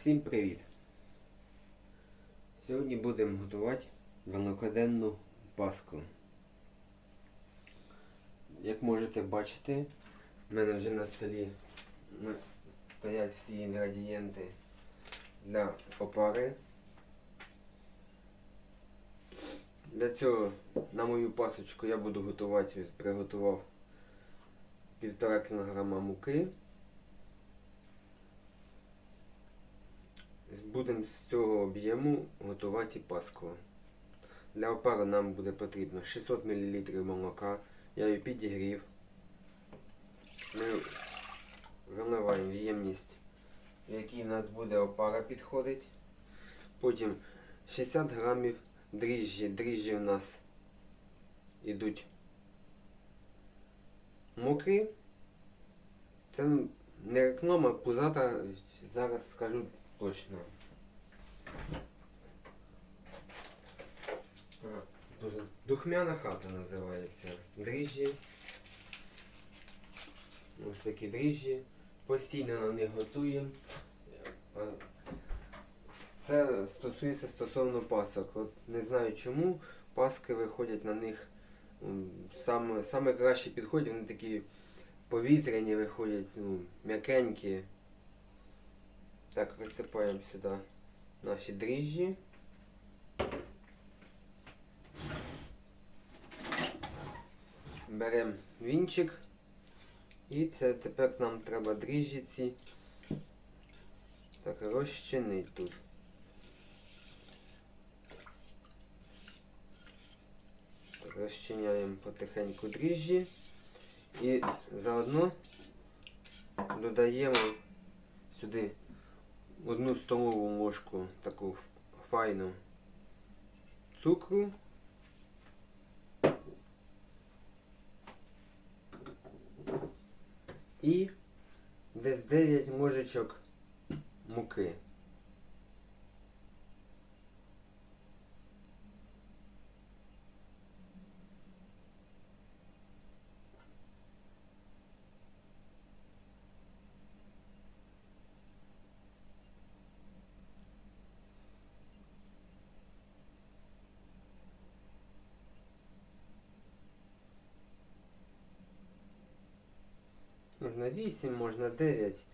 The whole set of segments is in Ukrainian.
Всім привіт! Сьогодні будемо готувати великоденну паску. Як можете бачити, в мене вже на столі стоять всі інгредієнти для опари. Для цього на мою пасочку я буду готувати, приготував півтора кілограма муки. Будемо з цього об'єму готувати паску. Для опари нам буде потрібно 600 мл молока. Я її підігрів. Ми виливаємо в ємність, в якій в нас буде опара підходить. Потім 60 грамів дріжджі. Дріжджі в нас йдуть мокрі. Це не реклама, пузата, зараз скажу точно. А, пуза- Духмяна хата називається. Дріжджі. Ось такі дріжджі. Постійно на них готуємо. Це стосується стосовно пасок. От не знаю чому паски виходять на них саме, саме краще підходять, вони такі повітряні виходять, ну, м'якенькі. Так, висипаємо сюди наші дріжджі. Беремо вінчик. І це тепер нам треба дріжджі ці так розчинити тут. Так, розчиняємо потихеньку дріжджі і заодно додаємо сюди одну столову ложку таку файну цукру. І десь 9 мужичок муки. Можна 8, можна 9.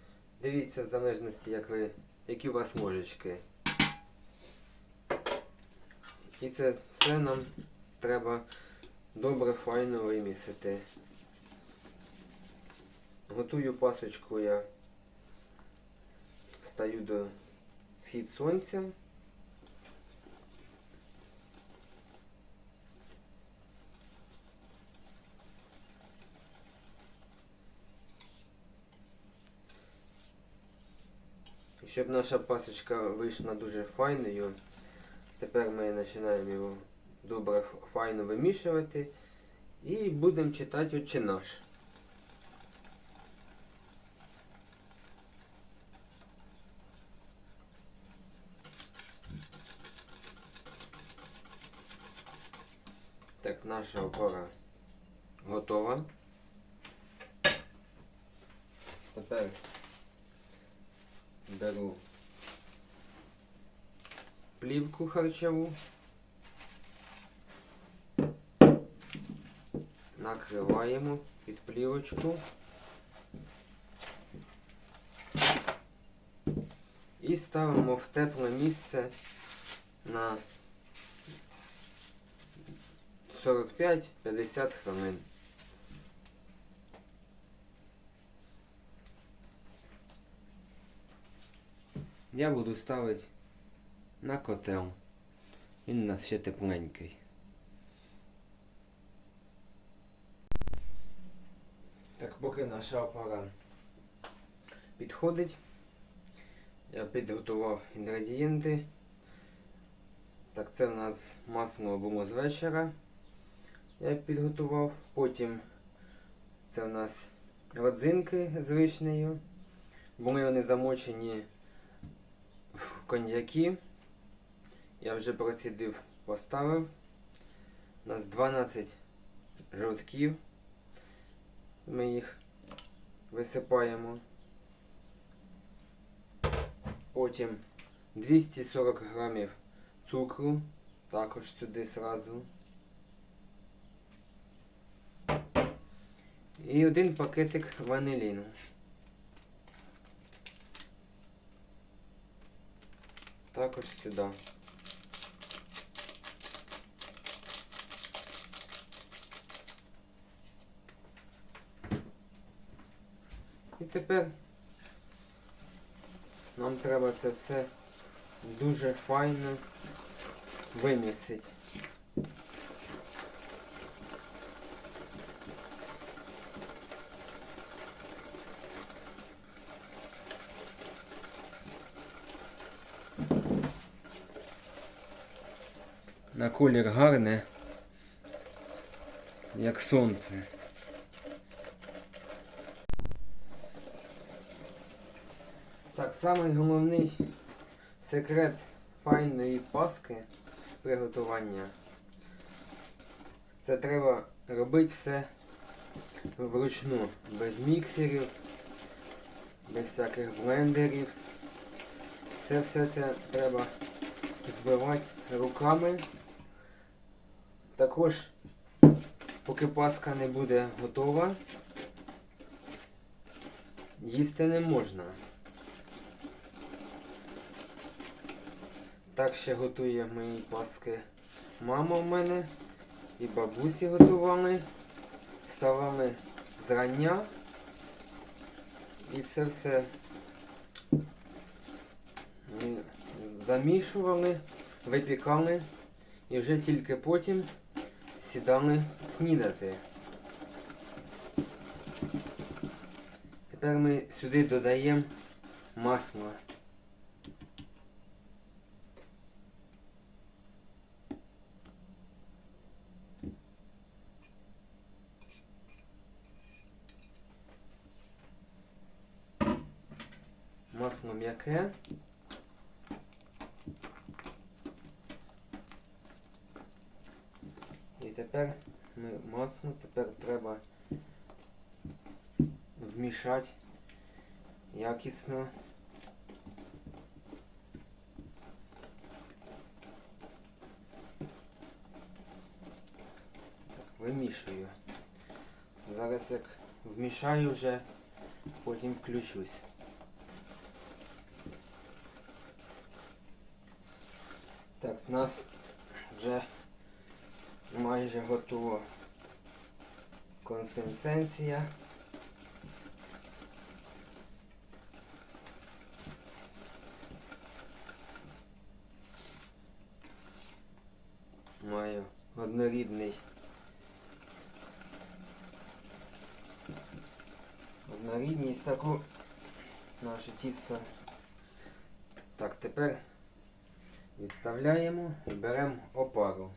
Дивіться в залежності, як ви, які у вас ложечки. І це все нам треба добре файно вимісити. Готую пасочку я. Встаю до схід сонця. Щоб наша пасочка вийшла дуже файною, тепер ми починаємо його добре файно вимішувати і будемо читати «Отче наш. Так, наша опора готова. Тепер беру плівку харчову, накриваємо під плівочку і ставимо в тепле місце на 45-50 хвилин. Я буду ставити на котел. Він у нас ще тепленький. Так, поки наша опара підходить, я підготував інгредієнти. Так, це в нас масло було з вечора. Я підготував. Потім це в нас родзинки з вишнею. Були вони замочені коньяки. Я вже процідив, поставив. У нас 12 жовтків. Ми їх висипаємо. Потім Потім 240 грамів цукру, також сюди зразу. І один пакетик ваниліну. Також сюди. І тепер нам треба це все дуже файно вимісити. На колір гарне, як сонце. Так, самий головний секрет файної паски приготування. Це треба робити все вручну, без міксерів, без всяких блендерів. Все все це треба збивати руками. Також, поки паска не буде готова, їсти не можна. Так ще готує мої паски мама в мене і бабусі готували. Ставали зрання і це все замішували, випікали і вже тільки потім сідали снідати. Тепер ми сюди додаємо масло. Масло м'яке. І тепер ми масло тепер треба вмішати якісно. Так, вимішую. Зараз як вмішаю вже, потім включусь. Так, в нас вже майже готова консистенція. Маю однорідний однорідність таку наше тісто. Так, тепер Відставляємо і беремо опару.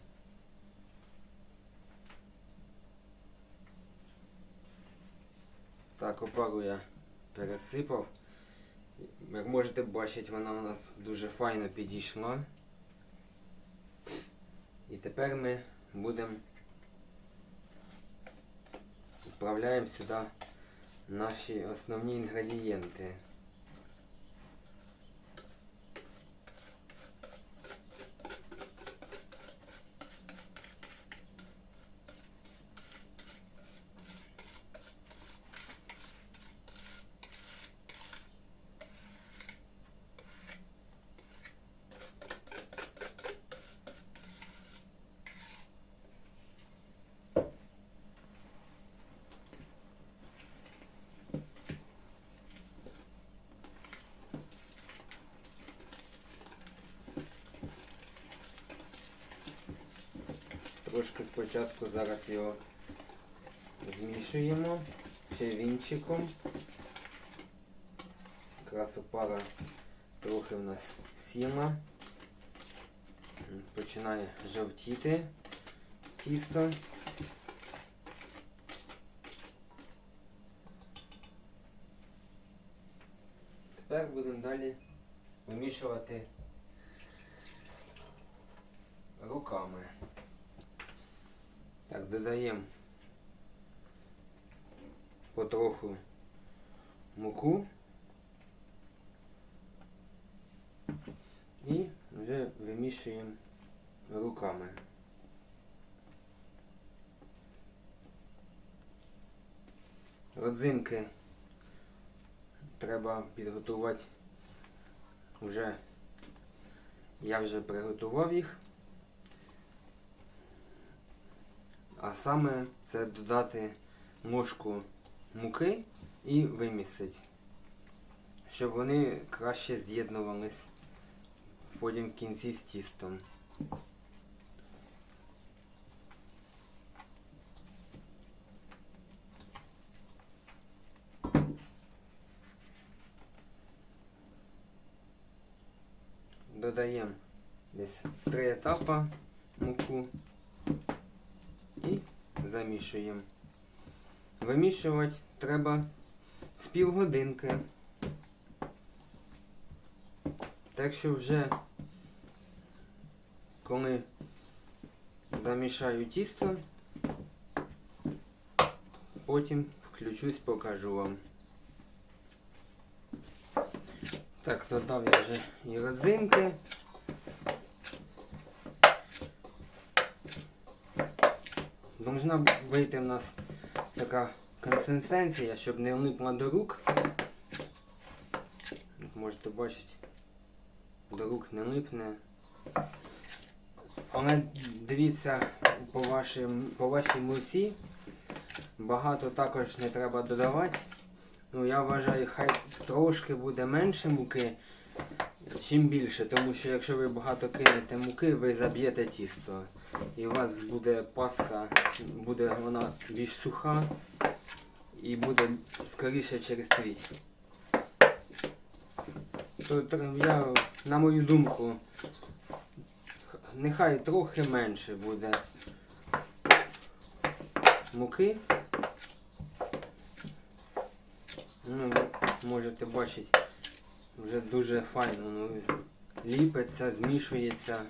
Так, опару я пересипав. Як можете бачити, вона у нас дуже файно підійшла. І тепер ми будемо відправляємо сюди наші основні інгредієнти. Трошки спочатку зараз його змішуємо ще вінчиком. Якраз опара трохи в нас сіла. Починає жовтіти тісто. Тепер будемо далі вимішувати руками. Так, додаємо потроху муку. замішуємо руками. Родзинки треба підготувати вже. Я вже приготував їх. А саме це додати ложку муки і вимісити, щоб вони краще з'єднувались потім в кінці з тістом. Додаємо десь три етапи муку і замішуємо. Вимішувати треба з півгодинки. Так що вже коли замішаю тісто, потім включусь, покажу вам. Так, додав я вже і родзинки. Должна вийти в нас така консистенція, щоб не липла до рук. Як Можете бачити, до рук не липне. Але дивіться по, вашим, по вашій муці. Багато також не треба додавати. Ну, я вважаю, хай трошки буде менше муки, чим більше, тому що якщо ви багато кинете муки, ви заб'єте тісто. І у вас буде паска, буде вона більш суха і буде скоріше через трість. То я, на мою думку, нехай трохи менше буде муки. Ну, можете бачити, вже дуже файно ну, ліпиться, змішується.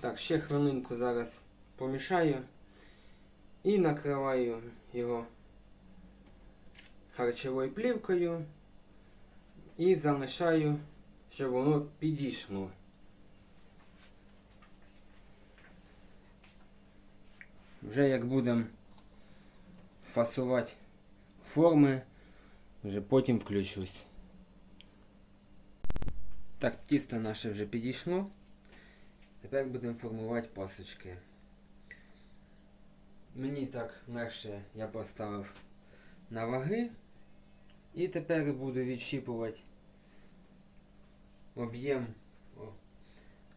Так, ще хвилинку зараз помішаю і накриваю його харчовою плівкою і залишаю, щоб воно підійшло. Вже як будемо фасувати форми, вже потім включусь. Так, тісто наше вже підійшло. Тепер будемо формувати пасочки. Мені так легше я поставив на ваги. І тепер буду відщіпувати об'єм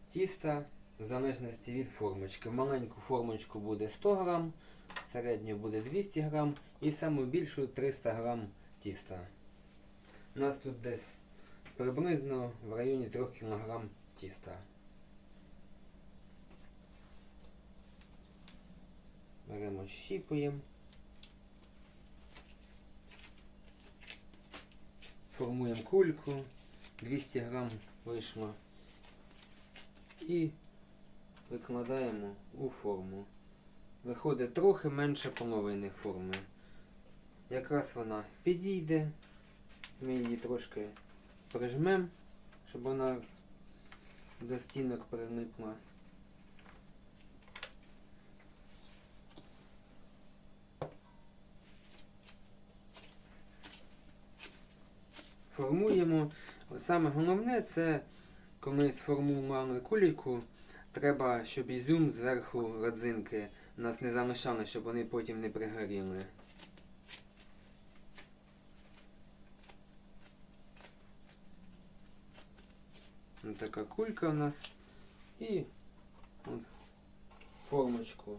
тіста в залежності від формочки. Маленьку формочку буде 100 грам, середню буде 200 грам і саму більшу 300 грам тіста. У нас тут десь приблизно в районі 3 кг тіста. Беремо, щіпуємо. Формуємо кульку. 200 грам вийшло. І викладаємо у форму. Виходить трохи менше половини форми. Якраз вона підійде. Ми її трошки прижмемо, щоб вона до стінок прилипла. Формуємо. Саме головне це, коли сформували кульку, треба, щоб ізюм зверху родзинки нас не залишали, щоб вони потім не пригоріли. Ось така кулька у нас. І от формочку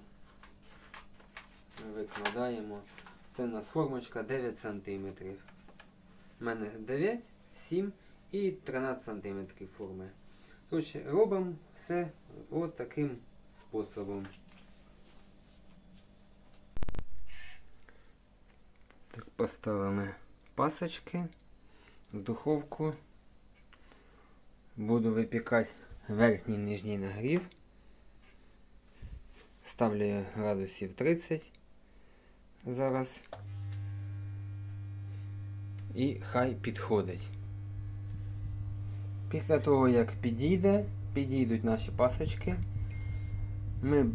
ми викладаємо. Це у нас формочка 9 см. У мене 9, 7 і 13 см форми. Коротше, робимо все от таким способом. Так, поставили пасочки в духовку. Буду випікати верхній нижній нагрів. Ставлю градусів 30 зараз. і хай підходить. Після того, як підійде, підійдуть наші пасочки, ми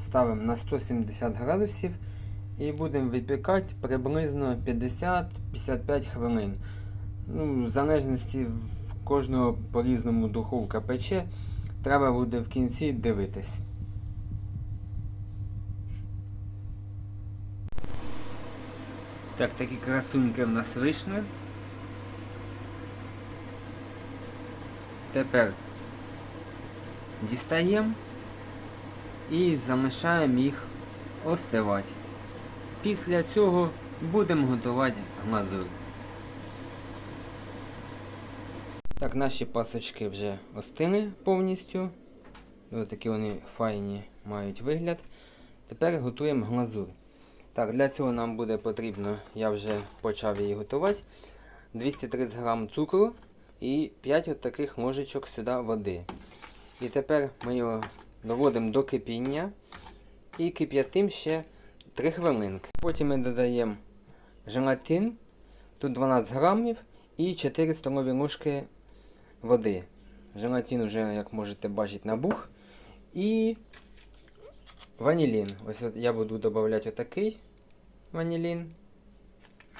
ставимо на 170 градусів і будемо випікати приблизно 50-55 хвилин. Ну, в залежності в кожного по-різному духовка пече, треба буде в кінці дивитись. Так, такі красуньки в нас вийшли. Тепер дістаємо і залишаємо їх остивати. Після цього будемо готувати глазур. Так, наші пасочки вже остили повністю. Ось такі вони файні мають вигляд. Тепер готуємо глазур. Так, для цього нам буде потрібно, я вже почав її готувати. 230 грам цукру і 5 от таких ложечок сюди води. І тепер ми його доводимо до кипіння і кип'ятим ще 3 хвилинки. Потім ми додаємо желатин, тут 12 грамів і 4 столові ложки води. Желатин вже, як можете бачити, набух. І ванілін. Ось от я буду додавати отакий ванілін.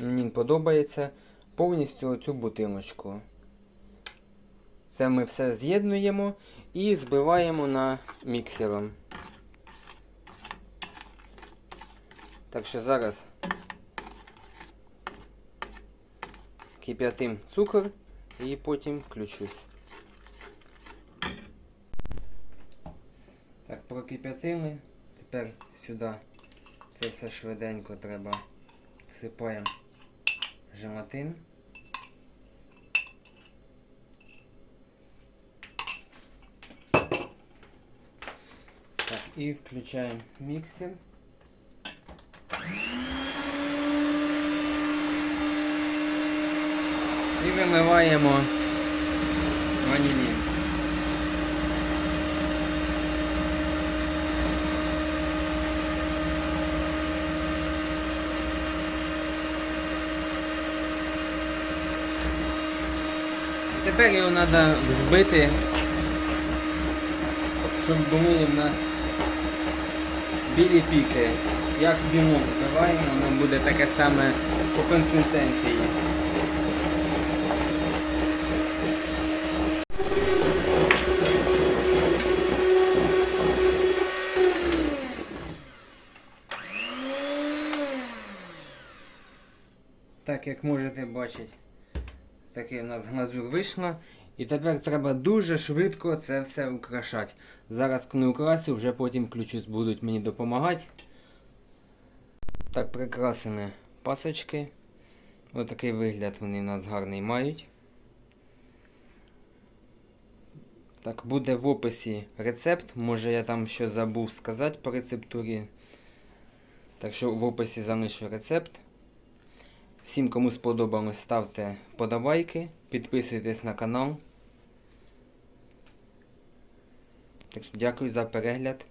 Мені подобається. Повністю цю бутилочку. Це ми все з'єднуємо і збиваємо на міксером. Так що зараз кип'ятим цукор і потім включусь. Так, прокип'ятили. Тепер сюди це все швиденько треба всипаємо желатин. Так, і включаємо міксер. І вимиваємо ванілін. Тепер його треба взбити, щоб були в нас білі піки. Як білок збиваємо, воно буде таке саме по консистенції. Як можете бачити, таке в нас глазур вийшло. І тепер треба дуже швидко це все украшати. Зараз коли украсю, вже потім ключусь будуть мені допомагати. Так, прикрасені пасочки. Ось такий вигляд вони у нас гарний мають. Так, буде в описі рецепт. Може я там щось забув сказати по рецептурі. Так що в описі залишу рецепт. Всім, кому сподобалось, ставте подобайки, підписуйтесь на канал. Так що дякую за перегляд.